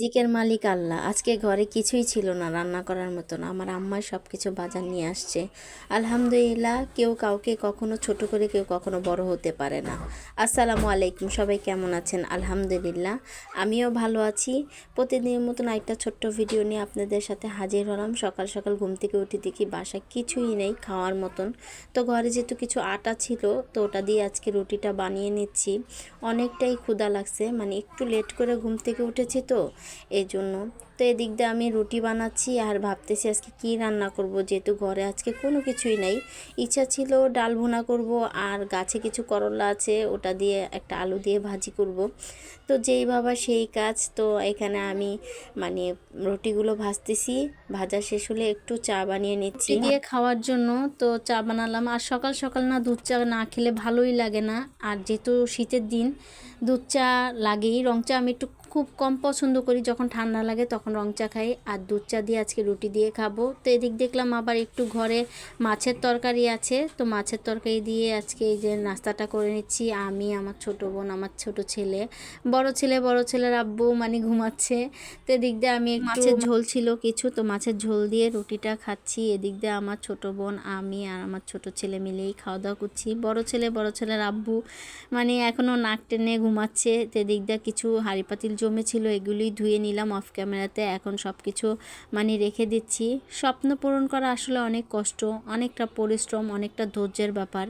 জিকের মালিক আল্লাহ। আজকে ঘরে কিছুই ছিল না, রান্না করার মতন। আমার আম্মাই সব কিছু বাজার নিয়ে আসছে। আলহামদুলিল্লাহ, কেউ কাউকে কখনো ছোট করে কেউ কখনো বড় হতে পারে না। আসসালামু আলাইকুম, সবাই কেমন আছেন? আলহামদুলিল্লাহ, আমিও ভালো আছি। প্রতিদিনের মতন একটা ছোট্ট ভিডিও নিয়ে আপনাদের সাথে হাজির হলাম। সকাল সকাল ঘুম থেকে উঠে দেখি বাসা কিছুই নেই খাওয়ার মতন। তো ঘরে যেহেতু কিছু আটা ছিল, তো ওটা দিয়ে আজকে রুটিটা বানিয়ে নিচ্ছি। অনেকটাই ক্ষুধা লাগছে মানে একটু লেট করে ঘুম থেকে উঠেছি তো। এই জন্য তো এদিক দিয়ে আমি রুটি বানাচ্ছি আর ভাবতেছি আজকে কি রান্না করব, যেহেতু ঘরে আজকে কোনো কিছুই নাই। ইচ্ছা ছিল ডাল ভুনা করব আর গাছে কিছু করলা আছে, ওটা দিয়ে একটা আলু দিয়ে ভাজি করব। তো যেই বাবা সেই কাজ, তো এখানে আমি মানে রুটিগুলো ভাজতেছি, ভাজা শেষ হলে একটু চা বানিয়ে নিচ্ছি। দিয়ে খাওয়ার জন্য তো চা বানালাম। আর সকাল সকাল না দুধ চা না খেলে ভালোই লাগে না। আর যেহেতু শীতের দিন, দুধ চা লাগেই, রং চা আমি একটু খুব কম পছন্দ করি যখন ঠান্ডা লাগে তখন রং চা খাই। আর দুধ চা দিয়ে আজকে রুটি দিয়ে খাব। তো এদিক দেখলাম আবার একটু ঘরে মাছের তরকারি আছে। তো মাছের তরকারি দিয়ে আজকে এই যে নাস্তাটা করে নিচ্ছি। আমি, আমার ছোট বোন, আমার ছোট ছেলে। বড় ছেলে, বড় ছেলের আব্বু মানে ঘুমাচ্ছে। তো এদিক দিয়ে আমি মাছের ঝোল ছিল কিছু, তো মাছের ঝোল দিয়ে রুটিটা খাচ্ছি। এদিক দিয়ে আমার ছোট বোন, আমি আর আমার ছোট ছেলে মিলেই খাওয়া দাওয়া করছি। বড় ছেলে, বড় ছেলের আব্বু মানে এখনও নাক টেনে ঘুমাচ্ছে। তো এদিক দিয়ে কিছু হাড়ি পাতিল জমেছিল এগুলি ধুয়ে নিলাম অফ ক্যামেরাতে এখন সব কিছু মানে রেখে দিচ্ছি। স্বপ্ন পূরণ করা আসলে অনেক কষ্ট, অনেকটা পরিশ্রম, অনেকটা ধৈর্যের ব্যাপার।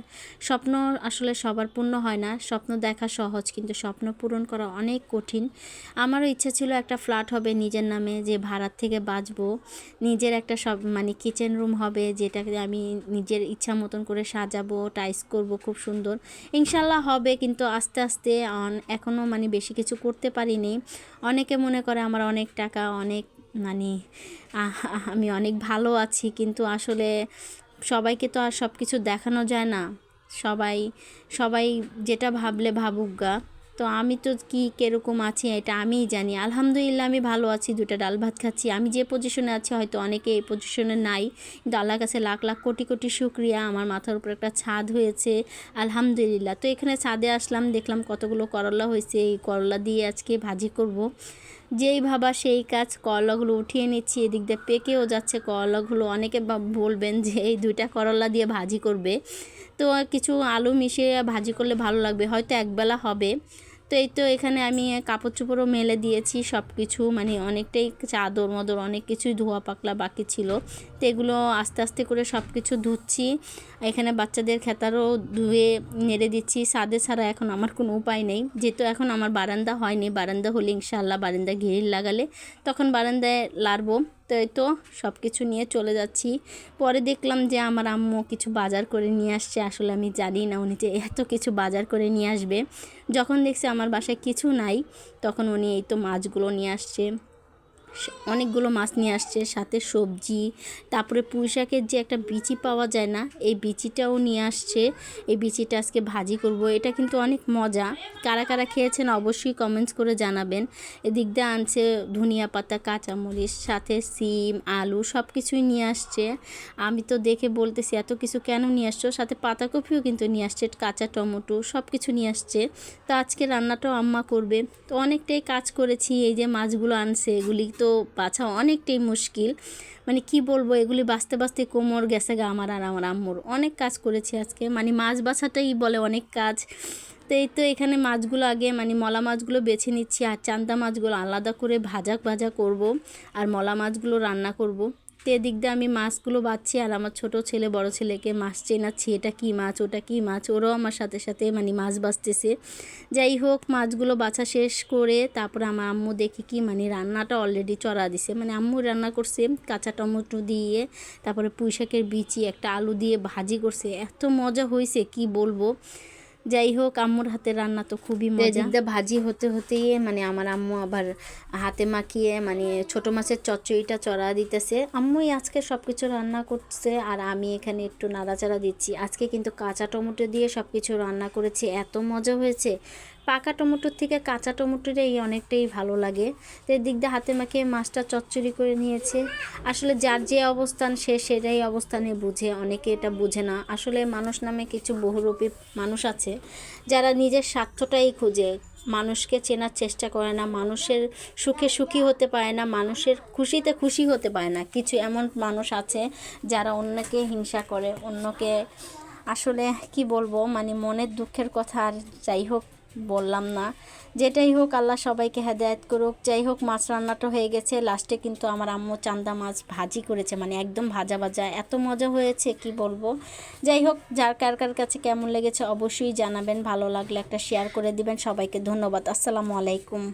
স্বপ্ন আসলে সবার পূর্ণ হয় না, স্বপ্ন দেখা সহজ, কিন্তু স্বপ্ন পূরণ করা অনেক কঠিন। আমারও ইচ্ছা ছিল একটা ফ্ল্যাট হবে নিজের নামে, যে ভাড়ার থেকে বাঁচবো। নিজের একটা সব মানে কিচেন রুম হবে, যেটাকে আমি নিজের ইচ্ছা মতন করে সাজাবো টাইস করব, খুব সুন্দর। ইনশাল্লাহ হবে, কিন্তু আস্তে আস্তে এখনও মানে বেশি কিছু করতে পারিনি। অনেকে মনে করে আমার অনেক টাকা, অনেক মানে আমি অনেক ভালো আছি, কিন্তু আসলে সবাইকে তো আর সব কিছু দেখানো যায় না। সবাই সবাই যেটা ভাবলে ভাবুক গা। তো আমি তো কি কীরকম আছি এটা আমিই জানি। আলহামদুলিল্লাহ আমি ভালো আছি দুটা ডাল ভাত খাচ্ছি। আমি যে পজিশনে আছি, হয়তো অনেকে এই পজিশনে নাই। কিন্তু আল্লাহর কাছে লাখ লাখ কোটি কোটি শুক্রিয়া। আমার মাথার উপর একটা ছাদ হয়েছে। আলহামদুলিল্লাহ। তো এখানে ছাদে আসলাম, দেখলাম কতগুলো করলা হয়েছে। এই করলা দিয়ে আজকে ভাজি করব। যেই ভাবা সেই কাজ করলাগুলো উঠিয়ে নিচ্ছি, এদিক দিয়ে পেকেও যাচ্ছে করলাগুলো অনেকে বলবেন যে এই দুইটা করলা দিয়ে ভাজি করবে। তো কিছু আলু মিশিয়ে ভাজি করলে ভালো লাগবে, হয়তো একবেলা হবে। তো এই তো এখানে আমি কাপড় চোপড়ও মেলে দিয়েছি সব কিছু মানে অনেকটাই চাদর মদর অনেক কিছুই ধোয়া পাকলা বাকি ছিল। তো এগুলো আস্তে আস্তে করে সব কিছু ধুচ্ছি। এখানে বাচ্চাদের খেতারও ধুয়ে নেড়ে দিচ্ছি। সাদে ছাড়া এখন আমার কোনো উপায় নেই। যেহেতু এখন আমার বারান্দা হয়নি, বারান্দা হলে ইনশাল্লাহ বারান্দা ঘিরিল লাগালে তখন বারান্দায় লারবো এই তো সব কিছু নিয়ে চলে যাচ্ছি। পরে দেখলাম যে আমার আম্মু কিছু বাজার করে নিয়ে আসছে। আসলে আমি জানি না উনি যে এত কিছু বাজার করে নিয়ে আসবে। যখন দেখছি আমার বাসায় কিছু নাই, তখন উনি এই তো মাছগুলো নিয়ে আসছে। অনেকগুলো মাছ নিয়ে আসছে, সাথে সবজি, তারপরে পুঁই শাকের যে একটা বিচি পাওয়া যায় না, এই বিচিটাও নিয়ে আসছে। এই বিচিটা আজকে ভাজি করব, এটা কিন্তু অনেক মজা। কারা কারা খেয়েছেন অবশ্যই কমেন্টস করে জানাবেন। এদিক দিয়ে আনছে ধনিয়া পাতা, কাঁচামরিচ, সাথে সিম, আলু সব কিছুই নিয়ে আসছে। আমি তো দেখে বলতেছি, এত কিছু কেন নিয়ে আসছো? সাথে পাতাকপিও কিন্তু নিয়ে আসছে, কাঁচা টমেটো সব কিছু নিয়ে আসছে। তো আজকে রান্নাটাও আম্মা করবে। তো অনেকটাই কাজ করেছি, এই যে মাছগুলো আনছে, এগুলি তো বাছা অনেকটাই মুশকিল। মানে কি বলব, এগুলি বাঁচতে বাঁচতে কোমর গেছে গা আমার আর আমার আম্মুর। অনেক কাজ করেছি আজকে। মানে মাছ বাছাটাই বলে অনেক কাজ। তো এই তো এখানে মাছগুলো আগে মানে মলা মাছগুলো বেছে নিচ্ছি আর চান্দা মাছগুলো আলাদা করে ভাজা ভাজা করব আর মলা মাছগুলো রান্না করব। তো এদিক দিয়ে আমি মাছগুলো বাচ্ছি আর আমার ছোট ছেলে, বড় ছেলেকে মাছ চেনাচ্ছি। এটা কি মাছ? ওটা কি মাছ? ওরাও আমার সাথে সাথে মানে মাছ বাছতেছে যাই হোক, মাছগুলো বাছা শেষ করে তারপরে আমার আম্মু দেখি কি মানে রান্নাটা অলরেডি চড়া দিছে। মানে আম্মু রান্না করছে কাঁচা টমেটো দিয়ে, তারপরে পুঁই শাকের বিচি, একটা আলু দিয়ে ভাজি করছে। এত মজা হয়েছে কি বলব? যাই হোক আম্মুর হাতে রান্না তো খুবই মজা। ভাজি হতে হতেই মানে আমার আম্মু আবার হাতে মাখিয়ে মানে ছোট মাছের চচ্চড়িটা চড়া দিতেছে। আম্মুই আজকে সব কিছু রান্না করছে আর আমি এখানে একটু নাড়াচাড়া দিচ্ছি। আজকে কিন্তু কাঁচা টমেটো দিয়ে সব কিছু রান্না করেছি। এত মজা হয়েছে। পাকা টমেটোর থেকে কাঁচা টমেটোটাই অনেকটাই ভালো লাগে। তো এদিক দিয়ে হাতে মাখিয়ে মাছটা চচ্চড়ি করে নিয়েছে। আসলে যার যে অবস্থান, সে সেটাই অবস্থানে বুঝে। অনেকে এটা বুঝে না। আসলে মানুষ নামে কিছু বহুরূপী মানুষ আছে, যারা নিজের স্বার্থটাই খুঁজে। মানুষকে চেনার চেষ্টা করে না। মানুষের সুখে সুখী হতে পারে না। মানুষের খুশিতে খুশি হতে পারে না। কিছু এমন মানুষ আছে, যারা অন্যকে হিংসা করে, অন্যকে আসলে কি বলব? মানে মনের দুঃখের কথা আর যাই হোক বললাম না। যেটাই হোক, আল্লাহ সবাইকে হেদায়ত করুক। যাই হোক, মাছ রান্নাটা হয়ে গেছে। লাস্টে কিন্তু আমার আম্মু চান্দা মাছ ভাজি করেছে মানে একদম ভাজা ভাজা। এত মজা হয়েছে, কি বলব? যাই হোক, যার কার কার কাছে কেমন লেগেছে অবশ্যই জানাবেন। ভালো লাগলে একটা শেয়ার করে দিবেন সবাইকে। ধন্যবাদ। আসসালামু আলাইকুম।